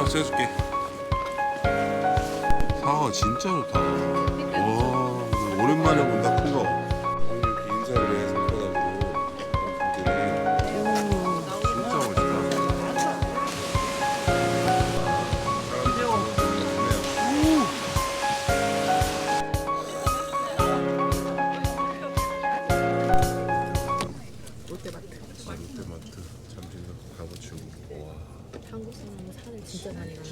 자, 찍어줄게. 사과 진짜 좋다. 와, 오랜만에 본다 진짜 많이 가요.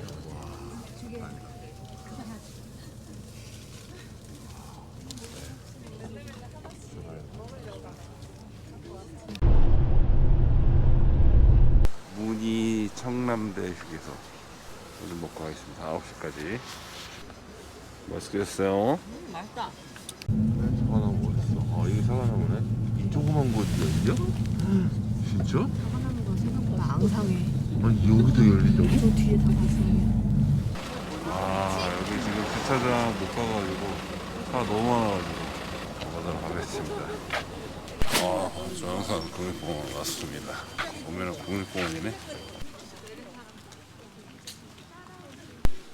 문희 청남대 휴게소 오늘 먹고 가겠습니다 9시까지 맛있게 됐어요 음, 맛있다. 사과나무 어딨어? 아 이게 사과나무네? 이 조그만 곳이 어디야? 진짜? 사과나무가 생각보다 앙상해. 아니 여기도 열리다고? 저 뒤에 다 봤어요. 아 여기 지금 주차장 못 가가지고 차가 너무 많아가지고 가보도록 하겠습니다. 아 조영산 국립공원 왔습니다. 보면은 국립공원이네.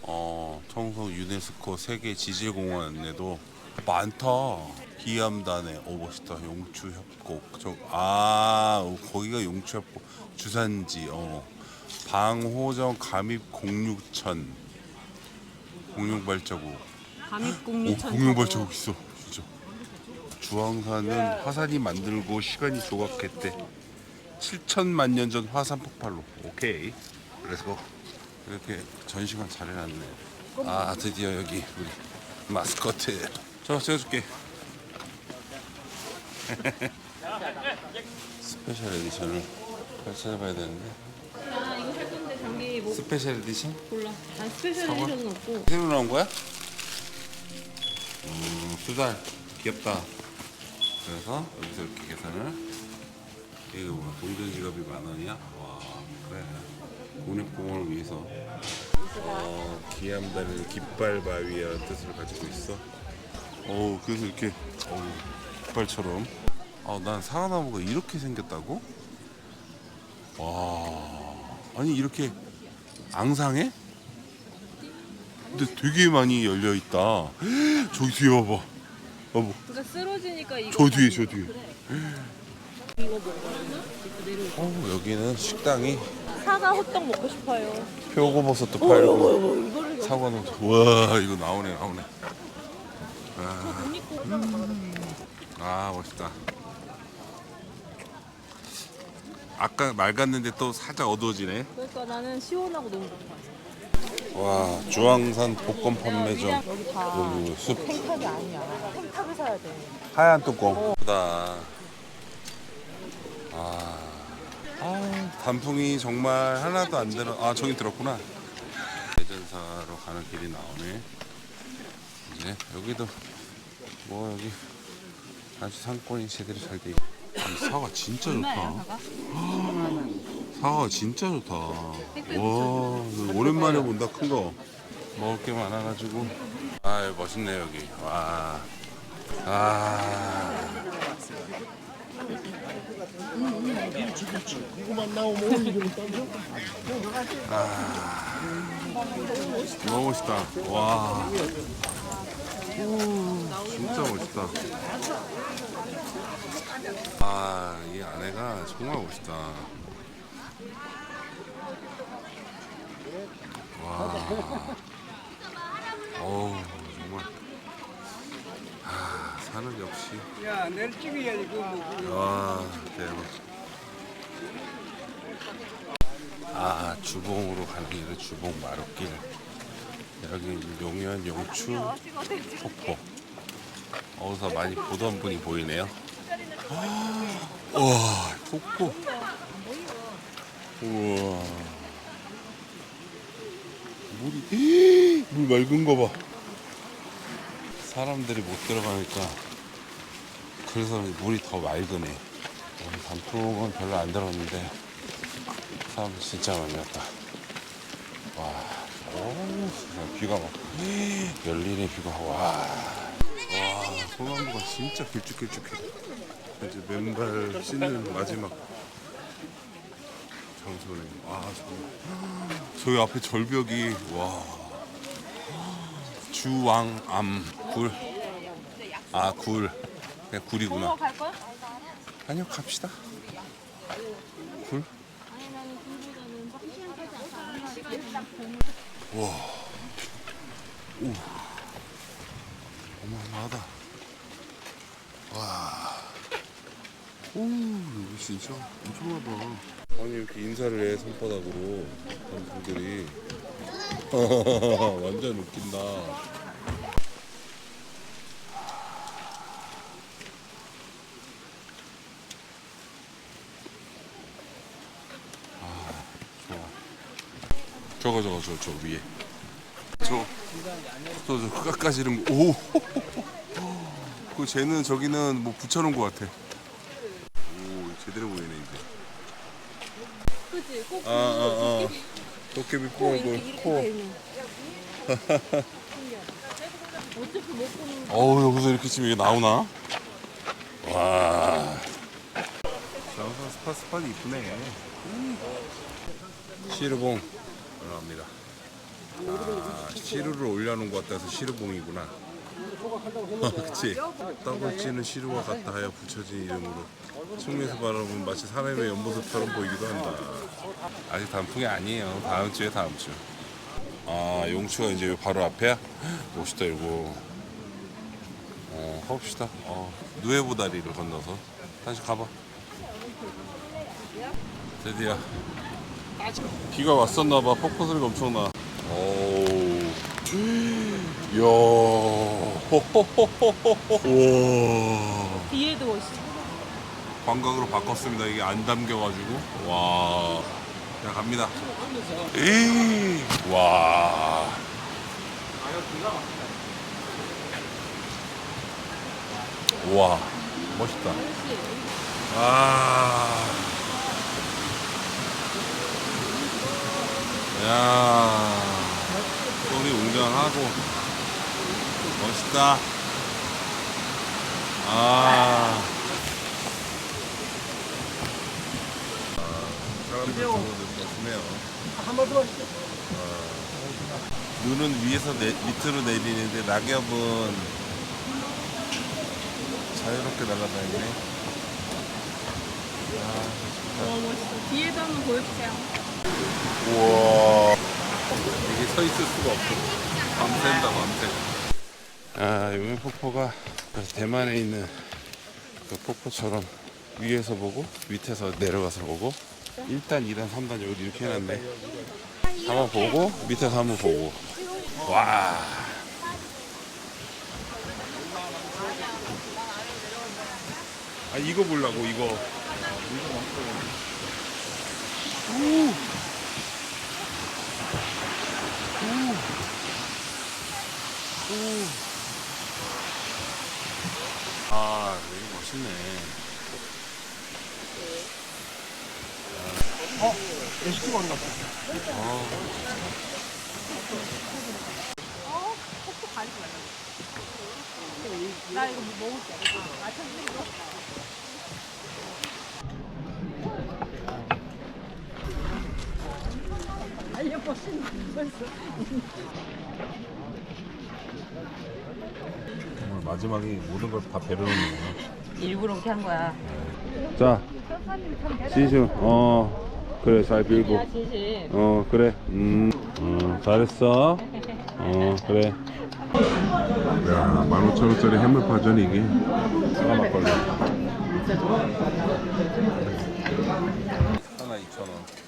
어 청소 유네스코 세계 지질공원에도 많다. 기암단에 오 멋있다 용추협곡. 저 아 거기가 용추협곡. 주산지 어 방호정 감입 공육천. 공룡발자국. 감입 오 공유천. 공룡발자국 있어 진짜. 주황산은 화산이 만들고 시간이 조각했대. 7천만 년 전 화산 폭발로. 오케이. 렛츠고 이렇게 전시관 잘 해놨네. 아 드디어 여기 우리 마스코트. 저 찍어줄게. 스페셜 에디션을 펼쳐봐야 되는데. 아 장비 뭐 스페셜 에디션? 골라. 난 스페셜 사과? 에디션은 없고. 새로 나온 거야? 음, 두달 귀엽다. 그래서 여기서 이렇게 계산을 이거 뭐 동전 지갑이 만 원이야? 와 그래 국립공원을 위해서 어, 기암다리는 깃발 바위라는 뜻을 가지고 있어. 어 그래서 이렇게 어 깃발처럼. 아난 사과나무가 이렇게 생겼다고? 와 아니 이렇게 앙상해? 근데 되게 많이 열려 있다. 저기 뒤에 봐봐. 봐봐. 그러니까 쓰러지니까 이거. 저 뒤에 저 뒤에. 이거 먹어요. 어 여기는 식당이 사과 호떡 먹고 싶어요. 표고버섯도 팔고 어, 이거를 사과는 와 이거 나오네 나오네. 국립공원. 아 멋있다. 아까 맑았는데 또 살짝 어두워지네. 그러니까 나는 시원하고 너무 좋다. 와 주황산 복권 판매점 여기 다 여기 숲 탱탑이 아니야. 탱탑을 사야 돼. 하얀 뚜껑. 보다. 아, 아 단풍이 정말 하나도 안 들어. 아 저기 들었구나. 대전사로 가는 길이 나오네. 이제 여기도 뭐 여기 아주 상권이 제대로 잘 돼. 있- 이 사과 진짜 좋다. 사과 진짜 좋다. 와 오랜만에 본다 큰 거. 먹을 게 많아가지고. 아 멋있네 여기. 와. 아. 너무 멋있다. 와. 진짜 멋있다. 아, 이 안에가 정말 멋있다. 와. 어우, 정말. 아, 산은 역시. 야, 내일 찍어야지. 와 대박 아 주봉으로 가는 길은 주봉 마루길 여기 용현 용추 폭포. 어디서 많이 보던 분이 보이네요. 와 폭포. 우와. 물이 물 맑은 거 봐. 사람들이 못 들어가니까 그래서 물이 더 맑으네. 단풍은 별로 안 들었는데 사람 진짜 많이 왔다. 와, 오, 진짜 비가 막 열리네 비가 와, 와, 소나무가 진짜 길쭉길쭉해. 이제 맨발 씻는 마지막 장소네. 아, 저, 저기 앞에 절벽이 와. 주왕암 굴. 아, 굴. 그냥 굴이구나. 아니요, 갑시다. 굴? 와. 오. 어마어마하다. 와. 오, 여기 진짜 엄청나다. 아니, 이렇게 인사를 해, 손바닥으로. 단풍들이. 완전 웃긴다. 저거 저거 저저 위에. 저. 저, 저 끝까지 이런 거. 오. 그 쟤는 저기는 뭐 붙여놓은 것 같아. 오 제대로 보이네 이제. 그치? 꼭 아, 아, 아. 도깨비 이렇게 코. 돼 있는. 어차피 못 보는 어우 여기서 이렇게 지금 이게 나오나? 와. 장사 스파 스팟이 이쁘네. 시르봉 들어갑니다. 아, 시루를 올려놓은 것 같아서 시르봉이구나. 그치? 떡을 찌는 시루와 같다 하여 붙여진 이름으로 측면에서 바라보면 마치 사람의 옆모습처럼 보이기도 한다. 아직 단풍이 아니에요. 다음 주에 다음 주. 아 용추가 이제 요 바로 앞에야? 멋있다 이거. 어 가봅시다. 어 누에보 다리를 건너서 다시 가봐. 드디어 비가 왔었나봐. 폭포 소리가 엄청나. 오. 이야. 와. 뒤에도 멋있어. 관광으로 바꿨습니다. 이게 안 담겨가지고. 와. 자, 갑니다. 에이. 와. 와. 멋있다. 아. 야. 소리 웅장하고. 멋있다. 아. 사람들 조심해요. 한번 더 하시죠. 눈은 위에서 내, 밑으로 내리는데 낙엽은 자유롭게 날아다니네. 너무 멋있어. 뒤에도 한번 보여주세요. 우와. 서 있을 수가 없어. 밤샌다, 밤새. 아, 요면 폭포가 그 대만에 있는 그 폭포처럼 위에서 보고 밑에서 내려가서 보고 1단, 2단, 3단 여기 이렇게 해놨네. 한번 보고 밑에서 한번 보고. 와. 아 이거 보려고 이거. 아, 여기 멋있네. 레시피 건가? 나 이거 뭐 먹을게. 아, 참, 이거. 정말 마지막에 모든 걸 다 배려놓는구나. 일부러 그렇게 한 거야. 자, 시즌, 어, 그래, 잘 빌고. 야, 진심. 어, 그래. 음, 어, 잘했어. 어, 그래. 야, 15,000원짜리 해물파전이 이게. 사과 막걸리. 하나 2,000원.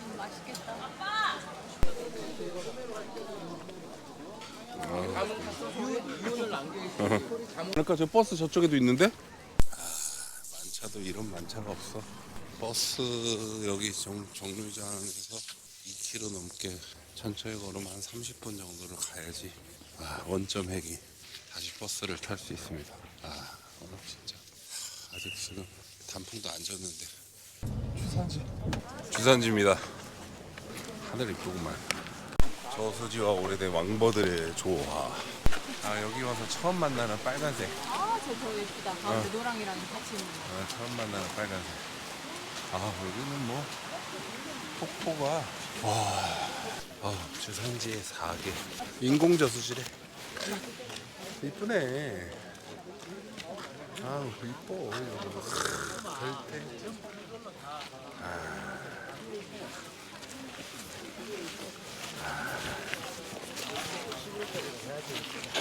그러니까 저 버스 저쪽에도 있는데? 아, 만차도 이런 만차가 없어. 버스 여기 정, 정류장에서 2km 넘게 천천히 걸으면 한 30분 정도를 가야지 아, 원점 회기 다시 버스를 탈 수 있습니다. 아 오늘 진짜 아직 지금 단풍도 안 졌는데 주산지 주산지입니다. 하늘 이쁘구만. 저수지와 오래된 왕버들의 조화. 아 여기 와서 처음 만나는 빨간색. 아, 저, 저 예쁘다. 가운데 노랑이랑 같이 있는 거. 아, 처음 만나는 빨간색. 아, 여기는 뭐 폭포가 와, 어, 주산지의 4개 인공 저수지래. 이쁘네. 아우 이뻐. 절대.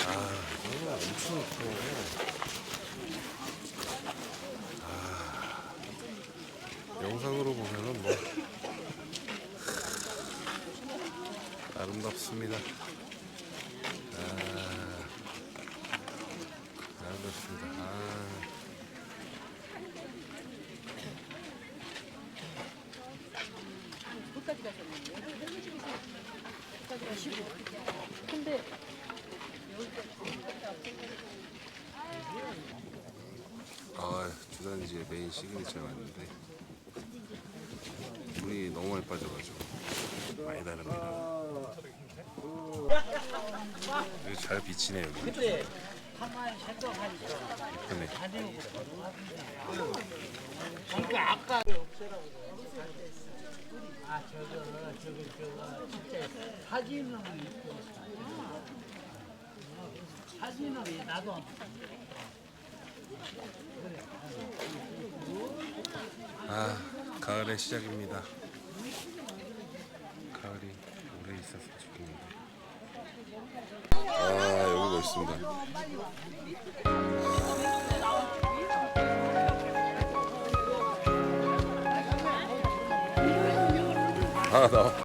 아, 이거 엄청 이뻐. 영상으로 보면은 뭐 아름답습니다. 아, 아름답습니다. 아. 근데 아, 주단지의 메인 시그니처가 왔는데 너무 많이 빠져가지고 많이 다릅니다. 여기 잘 비치네 여기. 이쁘네. 아 저거 저기 저거 진짜 사진은 있고 사진은 나도 아, 가을의 시작입니다. 있었으면 좋겠는데. 아, 여기 멋있습니다. 아, 나.